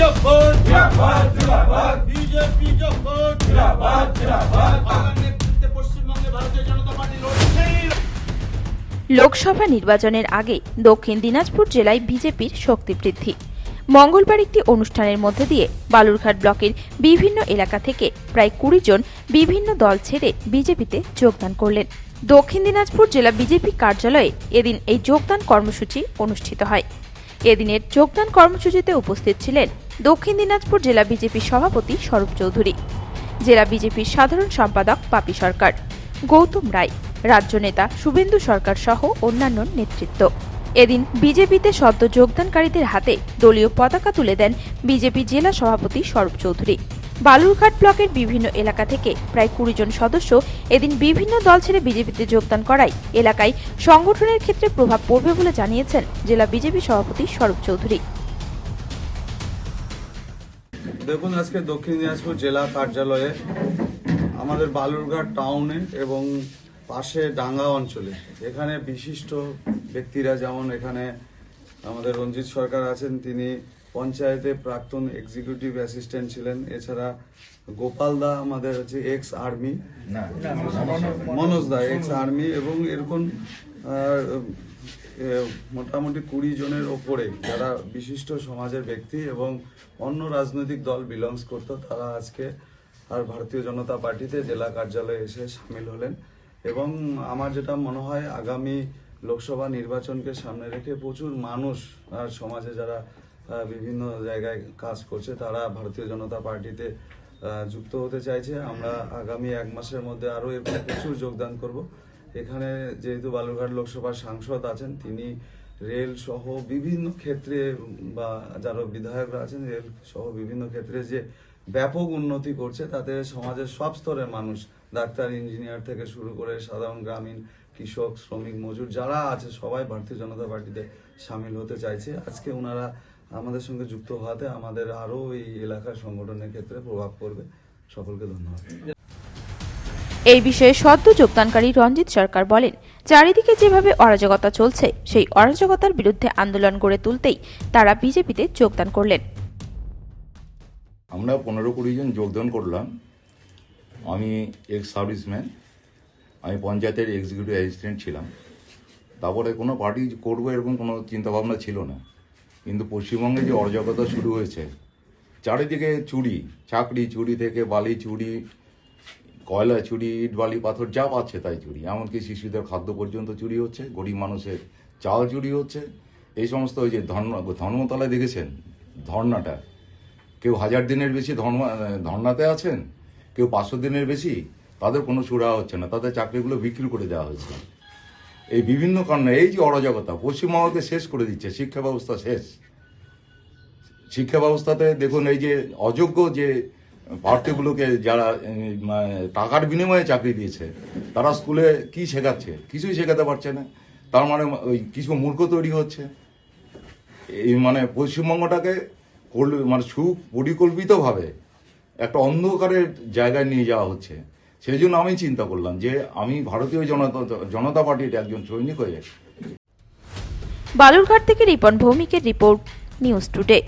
জফর BJP জফর বাংলার নেতৃত্বে পশ্চিমবঙ্গে ভারতীয় জনতা পার্টি লড়ছেই লোকসভা নির্বাচনের আগে দক্ষিণ দিনাজপুর জেলায় বিজেপির শক্তি বৃদ্ধি। মঙ্গলবার একটি অনুষ্ঠানের মধ্যে দিয়ে বালুরঘাট ব্লকের বিভিন্ন এলাকা থেকে প্রায় কুড়ি জন বিভিন্ন দল ছেড়ে বিজেপিতে যোগদান করলেন। দক্ষিণ দিনাজপুর জেলা বিজেপি কার্যালয়ে এদিন এই যোগদান কর্মসূচি অনুষ্ঠিত হয়। এদিনের যোগদান কর্মসূচিতে উপস্থিত ছিলেন দক্ষিণ দিনাজপুর জেলা বিজেপি সভাপতি স্বরূপ চৌধুরী, জেলা বিজেপির সাধারণ সম্পাদক পাপি সরকার, গৌতম রায়, রাজ্য নেতা শুভেন্দু সরকার সহ অন্যান্য নেতৃত্ব। এদিন বিজেপিতে সদ্য যোগদানকারীদের হাতে দলীয় পতাকা তুলে দেন বিজেপি জেলা সভাপতি স্বরূপ চৌধুরী। বালুরঘাট ব্লকের বিভিন্ন এলাকা থেকে প্রায় কুড়ি জন সদস্য এদিন বিভিন্ন দল ছেড়ে বিজেপিতে যোগদান করায়। এলাকায় সংগঠনের ক্ষেত্রে প্রভাব পড়বে বলে জানিয়েছেন জেলা বিজেপি সভাপতি স্বরূপ চৌধুরী। দেখুন, আজকে দক্ষিণ দিনাজপুর জেলা কার্যালয়ে আমাদের বালুরঘাট টাউনে এবং পাশে ডাঙ্গা অঞ্চলে এখানে বিশিষ্ট ব্যক্তিরা যেমন এখানে আমাদের রঞ্জিত সরকার আছেন, তিনি পঞ্চায়েতে প্রাক্তন এক্সিকিউটিভ অ্যাসিস্ট্যান্ট ছিলেন। এছাড়া গোপাল দা আমাদের হচ্ছে এক্স আর্মি মনোজ দা। এক্স আর্মি এবং এরকম মোটামুটি কুড়ি জনের ওপরে যারা বিশিষ্ট সমাজের ব্যক্তি এবং অন্য রাজনৈতিক দল বিলংস করতো তারা আজকে আর ভারতীয় জনতা পার্টিতে জেলা কার্যালয়ে এসে সামিল হলেন। এবং আমার যেটা মনে হয় আগামী লোকসভা নির্বাচনকে সামনে রেখে প্রচুর মানুষ আর সমাজে যারা বিভিন্ন জায়গায় কাজ করছে। তারা ভারতীয় জনতা পার্টিতে যুক্ত হতে চাইছে। আমরা আগামী এক মাসের মধ্যে আরও এরকম প্রচুর যোগদান করব। এখানে যেহেতু বালুরঘাট লোকসভার সাংসদ আছেন, তিনি রেল সহ বিভিন্ন ক্ষেত্রে বা যারা বিধায়করা আছেন, রেল সহ বিভিন্ন ক্ষেত্রে যে ব্যাপক উন্নতি করছে, তাতে সমাজের সব স্তরের মানুষ, ডাক্তার, ইঞ্জিনিয়ার থেকে শুরু করে সাধারণ গ্রামীণ, কৃষক, শ্রমিক, মজুর, যারা আছে, সবাই ভারতীয় জনতা পার্টিতে সামিল হতে চাইছে। আজকে ওনারা আমাদের সঙ্গে যুক্ত হওয়াতে আমাদের আরও এই এলাকার সংগঠনের ক্ষেত্রে প্রভাব পড়বে। সকলকে ধন্যবাদ। এই বিষয়ে সদ্য যোগদানকারী রঞ্জিত সরকার বলেন চারিদিকে যেভাবে অরাজকতা চলছে সেই অরাজকতার বিরুদ্ধে আন্দোলন গড়ে তুলতেই তারা বিজেপিতে যোগদান করলেন। আমরা পনেরো কুড়ি জন যোগদান করলাম। আমি এক্স সার্ভিসম্যান আমি পঞ্চায়েতের এক্সিকিউটিভ অ্যাসিস্ট্যান্ট ছিলাম। তারপরে কোনো পার্টি করব এরকম কোনো চিন্তাভাবনা ছিল না। কিন্তু পশ্চিমবঙ্গে যে অরাজকতা শুরু হয়েছে, চারিদিকে চুরি, চাকরি চুরি থেকে বালি চুরি, কয়লা চুরি, ইট বালি পাথর যা পাচ্ছে তাই চুরি। এমনকি শিশুদের খাদ্য পর্যন্ত চুরি হচ্ছে, গরিব মানুষের চাল চুরি হচ্ছে। এই সমস্ত ওই যে ধর্ম ধর্মতলায় দেখেছেন? ধর্নাটা কেউ হাজার দিনের বেশি ধর্ম ধর্নাতে আছেন? কেউ পাঁচশো দিনের বেশি? তাদের কোনো সুরা হচ্ছে না। তাদের চাকরিগুলো বিক্রি করে দেওয়া হয়েছে এই বিভিন্ন কারণে এই যে অরাজকতা পশ্চিমবঙ্গকে শেষ করে দিচ্ছে, শিক্ষা ব্যবস্থা শেষ। শিক্ষা ব্যবস্থাতে দেখুন, এই যে অযোগ্য যে প্রার্থীগুলোকে যারা মানে টাকার বিনিময়ে চাকরি দিয়েছে, তারা স্কুলে কি শেখাচ্ছে? কিছুই শেখাতে পারছে না। তার মানে ওই কিছু মূর্খ তৈরি হচ্ছে। এই মানে পশ্চিমবঙ্গটাকে মানে সুপরিকল্পিতভাবে একটা অন্ধকারের জায়গায় নিয়ে যাওয়া হচ্ছে। সেই জন্য আমি চিন্তা করলাম যে আমি ভারতীয় জনতা জনতা পার্টির একজন সৈনিক হয়ে বালুরঘাট থেকে রিপন ভৌমিকের রিপোর্ট নিউজ টুডে।